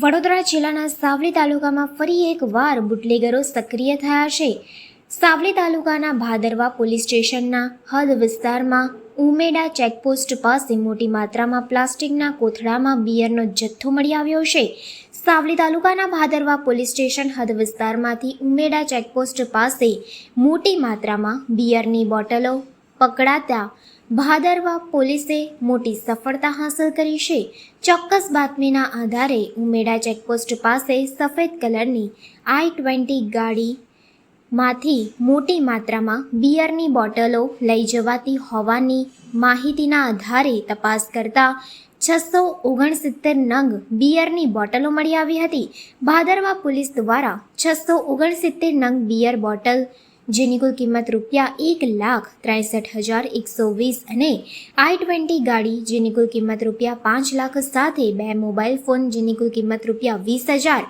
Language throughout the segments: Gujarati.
વડોદરા જિલ્લાના સાવલી તાલુકામાં ફરી એકવાર બુટલેગરો સક્રિય થયા છે. સાવલી તાલુકાના ભાદરવા પોલીસ સ્ટેશનના હદ વિસ્તારમાં ઉમેડા ચેકપોસ્ટ પાસે મોટી માત્રામાં પ્લાસ્ટિકના કોથળામાં બિયરનો જથ્થો મળી આવ્યો છે. સાવલી તાલુકાના ભાદરવા પોલીસ સ્ટેશન હદ વિસ્તારમાંથી ઉમેડા ચેકપોસ્ટ પાસે મોટી માત્રામાં બિયરની બોટલો, પકડાતા ભાદરવા પોલીસે મોટી સફળતા હાંસલ કરી છે. ચોક્કસ બાતમીના આધારે ઉમેડા ચેકપોસ્ટ પાસે સફેદ કલરની આઈ ટ્વેન્ટી ગાડીમાંથી મોટી માત્રામાં બિયરની બોટલો લઈ જવાતી હોવાની માહિતીના આધારે તપાસ કરતા છસો ઓગણસિત્તેર નંગ બિયરની બોટલો મળી આવી હતી. ભાદરવા પોલીસ દ્વારા છસો ઓગણસિત્તેર નંગ બિયર બોટલ જેની કુલ કિંમત રૂપિયા એક લાખ ત્રેસઠ હજાર એકસો વીસ અને આઈ ટ્વેન્ટી ગાડી, જેની કુલ કિંમત રૂપિયા પાંચ લાખ સાથે બે મોબાઈલ ફોન, જેની કુલ કિંમત રૂપિયા વીસ હજાર,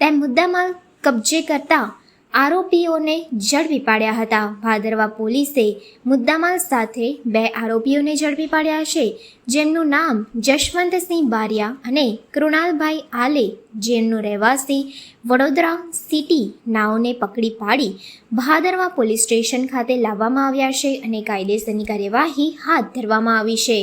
તેમ મુદ્દામાલ કબજે કરતા આરોપીઓને ઝડપી પાડ્યા હતા. ભાદરવા પોલીસે મુદ્દામાલ સાથે બે આરોપીઓને ઝડપી પાડ્યા છે, જેમનું નામ જશવંતસિંહ બારિયા અને કૃણાલભાઈ આલે, જેમનો રહેવાસી વડોદરા સિટી નાઓને પકડી પાડી ભાદરવા પોલીસ સ્ટેશન ખાતે લાવવામાં આવ્યા છે અને કાયદેસરની કાર્યવાહી હાથ ધરવામાં આવી છે.